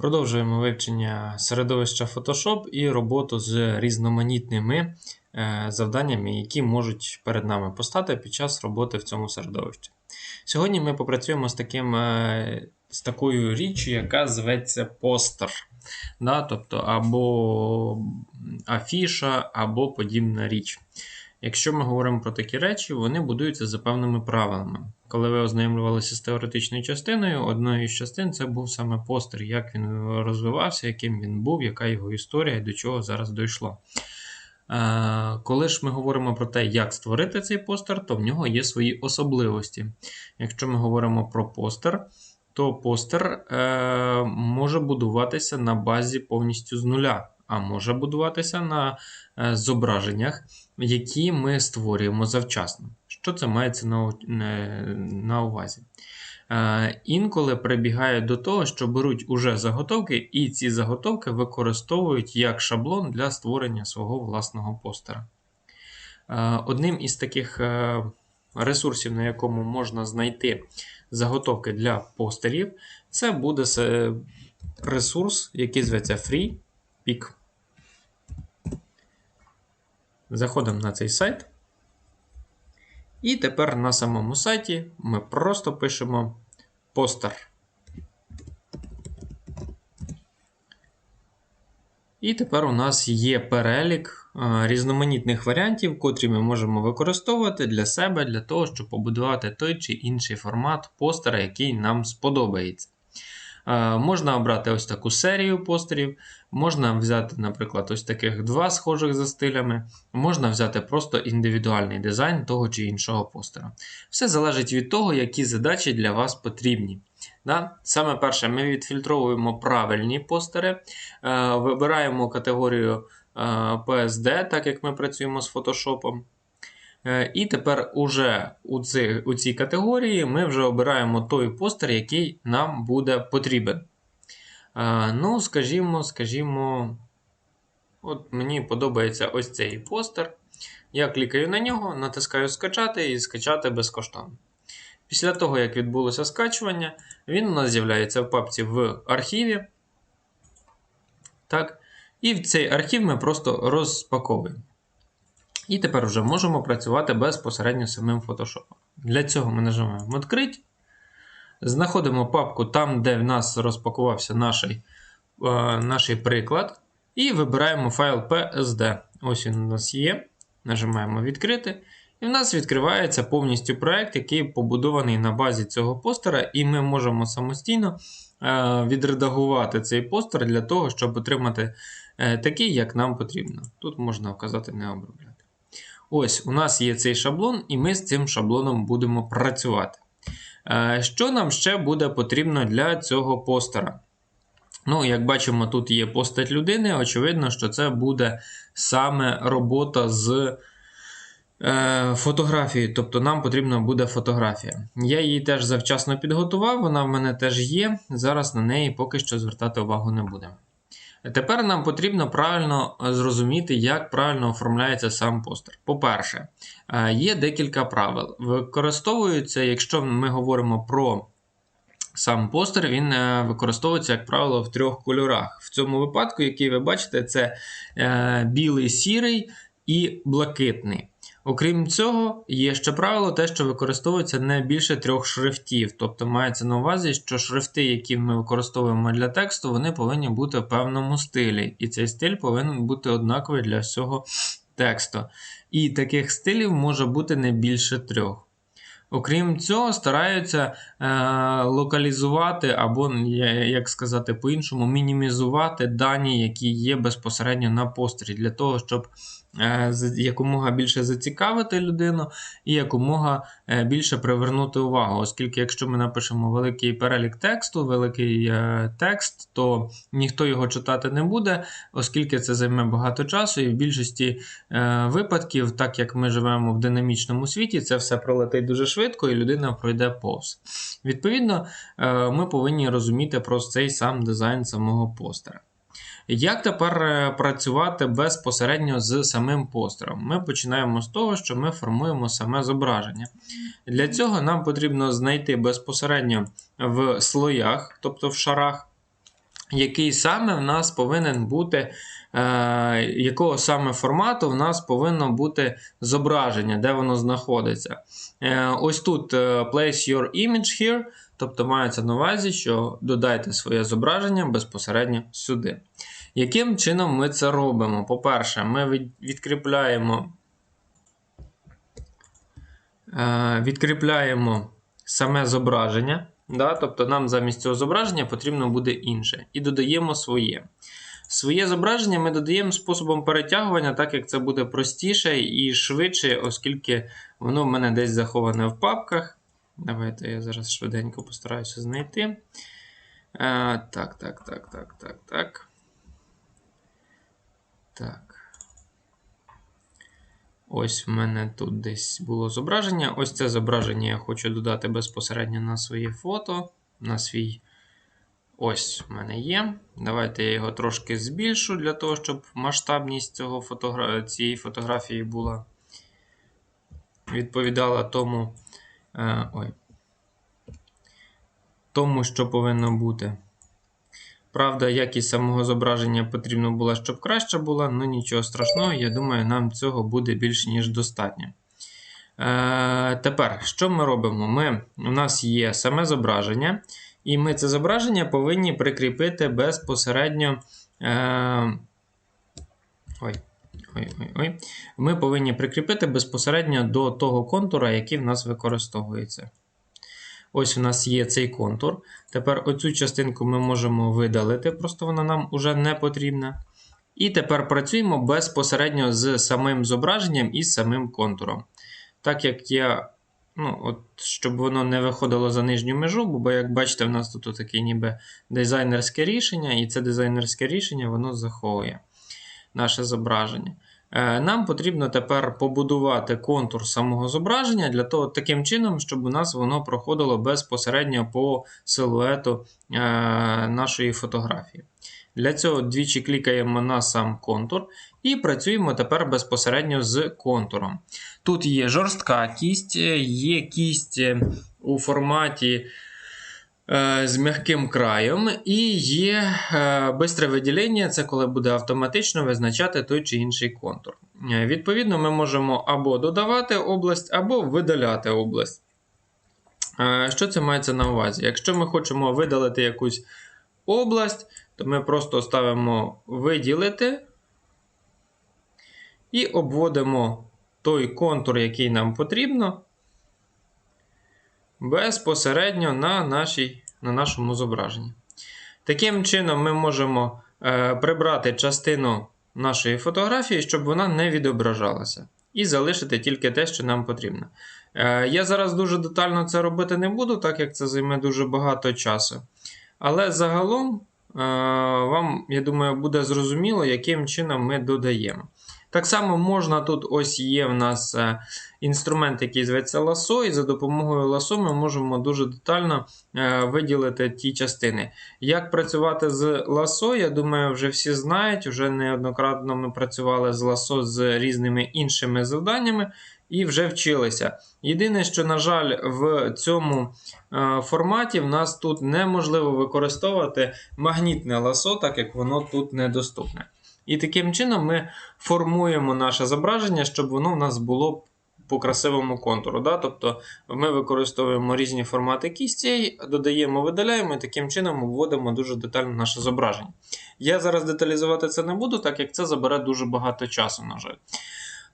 Продовжуємо вивчення середовища Photoshop і роботу з різноманітними е, завданнями, які можуть перед нами постати під час роботи в цьому середовищі. Сьогодні ми попрацюємо з, таким, е, з такою річчю, яка зветься постер. Да? Тобто або афіша, або подібна річ. Якщо ми говоримо про такі речі, вони будуються за певними правилами. Коли ви ознайомлювалися з теоретичною частиною, одною із частин це був саме постер, як він розвивався, яким він був, яка його історія і до чого зараз дійшло. Е, Коли ж ми говоримо про те, як створити цей постер, то в нього є свої особливості. Якщо ми говоримо про постер, то постер е, може будуватися на базі повністю з нуля, а може будуватися на е, зображеннях, які ми створюємо завчасно. Що це мається на, увазі? Е, інколи прибігають до того, що беруть уже заготовки, і ці заготовки використовують як шаблон для створення свого власного постера. Е, Одним із таких ресурсів, на якому можна знайти заготовки для постерів, це буде ресурс, який зветься FreePic. Заходимо на цей сайт. І тепер на самому сайті ми просто пишемо постер. І тепер у нас є перелік е, різноманітних варіантів, котрі ми можемо використовувати для себе, для того, щоб побудувати той чи інший формат постера, який нам сподобається. Е, Можна обрати ось таку серію постерів, можна взяти, наприклад, ось таких два схожих за стилями, можна взяти просто індивідуальний дизайн того чи іншого постера. Все залежить від того, які задачі для вас потрібні. Да? Саме перше, ми відфільтровуємо правильні постери, е, вибираємо категорію е, PSD, так як ми працюємо з Photoshop. Е, І тепер уже у, цих, у цій категорії ми вже обираємо той постер, який нам буде потрібен. Е, Ну, скажімо, скажімо, от мені подобається ось цей постер. Я клікаю на нього, натискаю скачати і скачати безкоштовно. Після того, як відбулося скачування, він у нас з'являється в папці в архіві. Так. І в цей архів ми просто розпаковуємо. І тепер вже можемо працювати безпосередньо самим Photoshop. Для цього ми нажимаємо «Відкрити», знаходимо папку там, де в нас розпакувався наш, е, наш приклад, і вибираємо файл PSD. Ось він у нас є. Нажимаємо відкрити. І в нас відкривається повністю проект, який побудований на базі цього постера, і ми можемо самостійно е, відредагувати цей постер для того, щоб отримати е, такий, як нам потрібно. Тут можна вказати не обробляти. Ось у нас є цей шаблон, і ми з цим шаблоном будемо працювати. Е, Що нам ще буде потрібно для цього постера? Ну, як бачимо, тут є постать людини. Очевидно, що це буде саме робота з е, фотографією. Тобто нам потрібна буде фотографія. Я її теж завчасно підготував, вона в мене теж є. Зараз на неї поки що звертати увагу не будемо. Тепер нам потрібно правильно зрозуміти, як правильно оформляється сам постер. По-перше, е, є декілька правил. Використовуються, якщо ми говоримо про сам постер, він е, використовується, як правило, в трьох кольорах. В цьому випадку, який ви бачите, це е, білий, сірий і блакитний. Окрім цього, є ще правило, те, що використовується не більше трьох шрифтів. Тобто мається на увазі, що шрифти, які ми використовуємо для тексту, вони повинні бути в певному стилі. І цей стиль повинен бути однаковий для всього тексту. І таких стилів може бути не більше трьох. Окрім цього, стараються е, локалізувати або, як сказати по-іншому, мінімізувати дані, які є безпосередньо на постері, для того, щоб якомога більше зацікавити людину і якомога е, більше привернути увагу. Оскільки, якщо ми напишемо великий перелік тексту, великий е, текст, то ніхто його читати не буде, оскільки це займе багато часу, і в більшості е, випадків, так як ми живемо в динамічному світі, це все пролетить дуже швидко, і людина пройде повз. Відповідно, е, ми повинні розуміти про цей сам дизайн самого постера. Як тепер е, працювати безпосередньо з самим постером? Ми починаємо з того, що ми формуємо саме зображення. Для цього нам потрібно знайти безпосередньо в слоях, тобто в шарах, який саме в нас повинен бути, е, якого саме формату в нас повинно бути зображення, де воно знаходиться. Е, ось тут е, place your image here, тобто мається на увазі, що додайте своє зображення безпосередньо сюди. Яким чином ми це робимо? По-перше, ми відкріпляємо, е, відкріпляємо саме зображення. Да? Тобто нам замість цього зображення потрібно буде інше. І додаємо своє. Своє зображення ми додаємо способом перетягування, так як це буде простіше і швидше, оскільки воно в мене десь заховане в папках. Давайте я зараз швиденько постараюся знайти. Е, так, так, так, так, так, так. Так. Ось в мене тут десь було зображення. Ось це зображення я хочу додати безпосередньо на своє фото. На свій. Ось в мене є. Давайте я його трошки збільшу для того, щоб масштабність цього фотогра... цієї фотографії була. Відповідала тому. Е, ой, тому, що повинно бути. Правда, якість самого зображення потрібно було, щоб краще була, але нічого страшного, я думаю, нам цього буде більш ніж достатньо. Е, тепер, що ми робимо? Ми, У нас є саме зображення, і ми це зображення повинні прикріпити безпосередньо. Е, ой, ой, ой, ой. Ми повинні прикріпити безпосередньо до того контура, який в нас використовується. Ось у нас є цей контур. Тепер оцю частинку ми можемо видалити, просто вона нам вже не потрібна. І тепер працюємо безпосередньо з самим зображенням і самим контуром. Так як я, ну, от, щоб воно не виходило за нижню межу, бо, як бачите, в нас тут таке ніби дизайнерське рішення, і це дизайнерське рішення воно заховує наше зображення. Е, Нам потрібно тепер побудувати контур самого зображення для того, таким чином, щоб у нас воно проходило безпосередньо по силуету е, нашої фотографії. Для цього двічі клікаємо на сам контур і працюємо тепер безпосередньо з контуром. Тут є жорстка кість, є кість е, у форматі е, з м'яким краєм, і є е, бистре виділення, це коли буде автоматично визначати той чи інший контур. Е, Відповідно, ми можемо або додавати область, або видаляти область. Е, Що це мається на увазі? Якщо ми хочемо видалити якусь область, то ми просто ставимо виділити і обводимо той контур, який нам потрібно, безпосередньо на, нашій, на нашому зображенні. Таким чином, ми можемо е, прибрати частину нашої фотографії, щоб вона не відображалася. І залишити тільки те, що нам потрібно. Е, я зараз дуже детально це робити не буду, так як це займе дуже багато часу. Але загалом, е, вам, я думаю, буде зрозуміло, яким чином ми додаємо. Так само можна тут ось є в нас е, інструмент, який зветься ласо, і за допомогою ласо ми можемо дуже детально е, виділити ті частини. Як працювати з ласо, я думаю, вже всі знають. Вже неоднократно ми працювали з ласо з різними іншими завданнями і вже вчилися. Єдине, що, на жаль, в цьому е, форматі в нас тут неможливо використовувати магнітне ласо, так як воно тут недоступне. І таким чином ми формуємо наше зображення, щоб воно в нас було по красивому контуру. Да? Тобто ми використовуємо різні формати кістей, додаємо, видаляємо і таким чином вводимо дуже детально наше зображення. Я зараз деталізувати це не буду, так як це забере дуже багато часу, на жаль.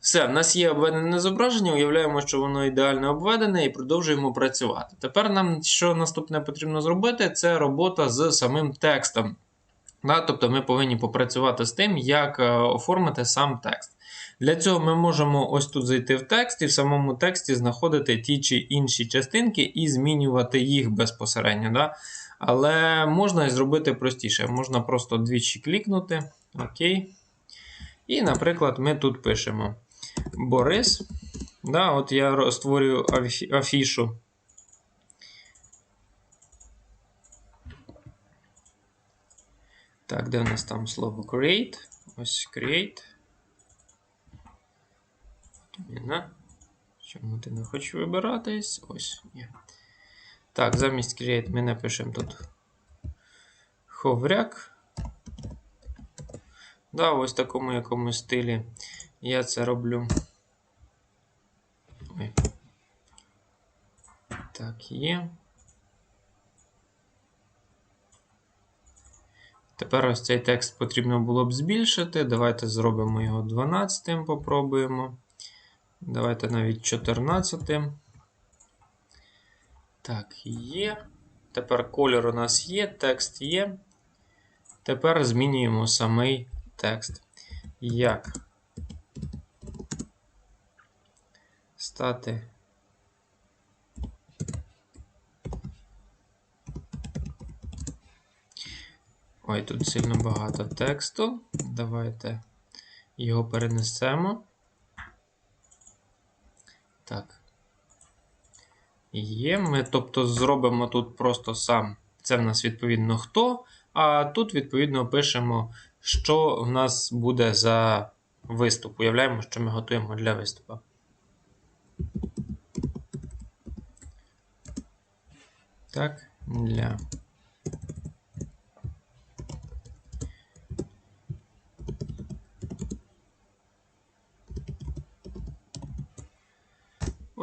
Все, в нас є обведене зображення, уявляємо, що воно ідеально обведене, і продовжуємо працювати. Тепер нам що наступне потрібно зробити, це робота з самим текстом. Да, тобто ми повинні попрацювати з тим, як е, оформити сам текст. Для цього ми можемо ось тут зайти в текст і в самому тексті знаходити ті чи інші частинки і змінювати їх безпосередньо. Да? Але можна і зробити простіше. Можна просто двічі клікнути. Окей. І, наприклад, ми тут пишемо Борис. Да, От я створюю афі- афішу. Так, де в нас там слово create? Ось create. Іменно. Чому ти не хочеш вибиратись? Ось є. Так, замість create ми напишемо тут ховряк. Да, ось в такому якомусь стилі я це роблю. Ой. Так, є. Тепер ось цей текст потрібно було б збільшити. Давайте зробимо його 12, попробуємо. Давайте навіть 14. Так, є. Тепер колір у нас є, текст є. Тепер змінюємо самий текст. Як стати Ой, тут сильно багато тексту. Давайте його перенесемо. Так. Є. Ми, тобто, зробимо тут просто сам. Це в нас відповідно хто. А тут, відповідно, пишемо, що в нас буде за виступ. Уявляємо, що ми готуємо для виступу. Так, для.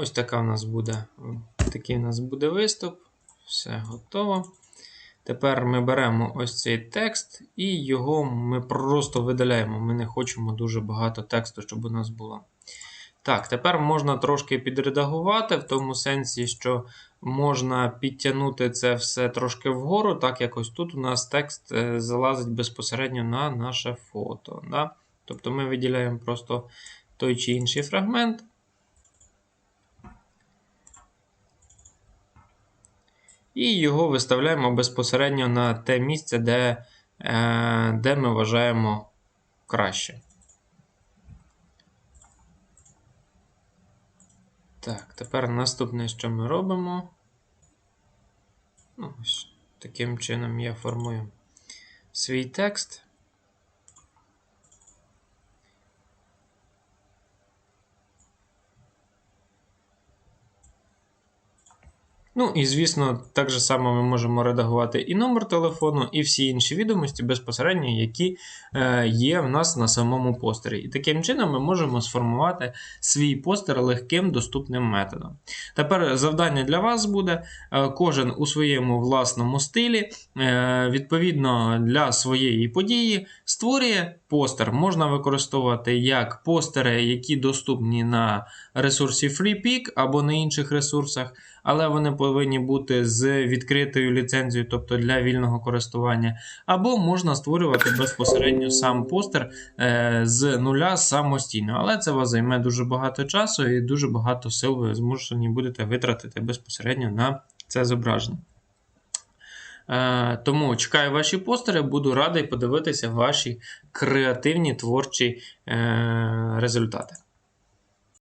Ось така у нас буде, такий у нас буде виступ. Все готово. Тепер ми беремо ось цей текст і його ми просто видаляємо. Ми не хочемо дуже багато тексту, щоб у нас було. Так, тепер можна трошки підредагувати, в тому сенсі, що можна підтягнути це все трошки вгору, так як ось тут у нас текст е, залазить безпосередньо на наше фото. Да? Тобто ми виділяємо просто той чи інший фрагмент. І його виставляємо безпосередньо на те місце, де, е, де ми вважаємо краще. Так, тепер наступне, що ми робимо. Ну, ось Таким чином я формую свій текст. Ну і звісно, так же само ми можемо редагувати і номер телефону, і всі інші відомості безпосередньо, які е, є в нас на самому постері. І таким чином ми можемо сформувати свій постер легким доступним методом. Тепер завдання для вас буде: е, кожен у своєму власному стилі, е, відповідно для своєї події, створює постер. Можна використовувати як постери, які доступні на ресурсі FreePic або на інших ресурсах, але вони повинні бути з відкритою ліцензією, тобто для вільного користування. Або можна створювати безпосередньо сам постер е, з нуля самостійно. Але це вас займе дуже багато часу і дуже багато сил ви змушені будете витратити безпосередньо на це зображення. Е, Тому чекаю ваші постери, буду радий подивитися ваші креативні творчі е, результати.